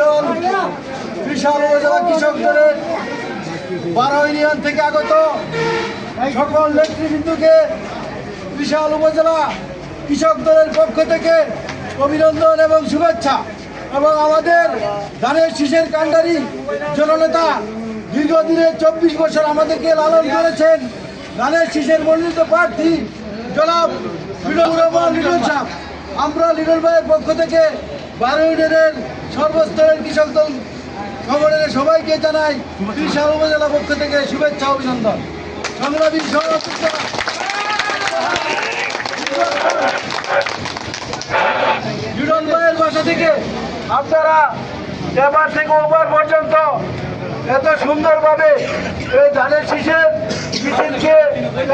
দল বিশাল উপজেলা কৃষক দলের বারো ইউনিয়ন থেকে আগত সকল নেতৃবৃন্দকে বিশাল উপজেলা কৃষক দলের পক্ষ থেকে অভিনন্দন এবং শুভেচ্ছা। এবং আমাদের ধানের শীষের কাণ্ডারি জননেতা দীর্ঘদিনের চব্বিশ বছর আমাদেরকে লালন করেছেন। ধানের শীষের মনোনীত প্রার্থী জনাব রহমান লিটল সাহ। আমরা লিটল ভাইয়ের পক্ষ থেকে বারো ইউনিয়নের সর্বস্তরের কৃষক দল সংগঠনের সবাইকে জানাই বিশাল উপজেলা পক্ষ থেকে শুভেচ্ছা অভিনন্দন। সংগ্রামী জুডন ভাইয়ের বাসা থেকে আপনারা এবার থেকে ওবার পর্যন্ত এত সুন্দরভাবে এই ধানের শীষের মিছিলকে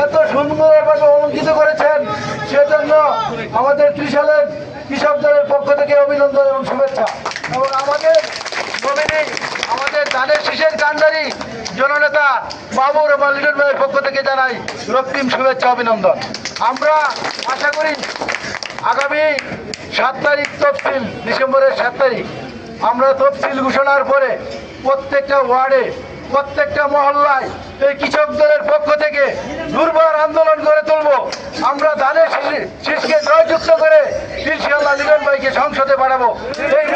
এত সুন্দরভাবে অলঙ্কিত করেছেন, সেজন্য আমাদের ত্রিশালের কৃষক দলের পক্ষ থেকে অভিনন্দন এবং শুভেচ্ছা এবং আমাদের নমিনি আমাদের ধানের শীষের কান্ডারি জননেতা বাবুর লিটন ভাইয়ের পক্ষ থেকে জানাই রক্তিম শুভেচ্ছা, অভিনন্দন। আমরা আশা করি আগামী সাত তারিখ তফসিল, ডিসেম্বরের সাত তারিখ। আমরা তফসিল ঘোষণার পরে প্রত্যেকটা ওয়ার্ডে, প্রত্যেকটা মহল্লায় এই কৃষক দলের পক্ষ থেকে দুর্বার আন্দোলন করে তুলব। আমরা ধানের শীষ- শীষকে জয়যুক্ত করে ইনশাল্লাহ লিটন ভাইকে সংসদে পাঠাবো। এই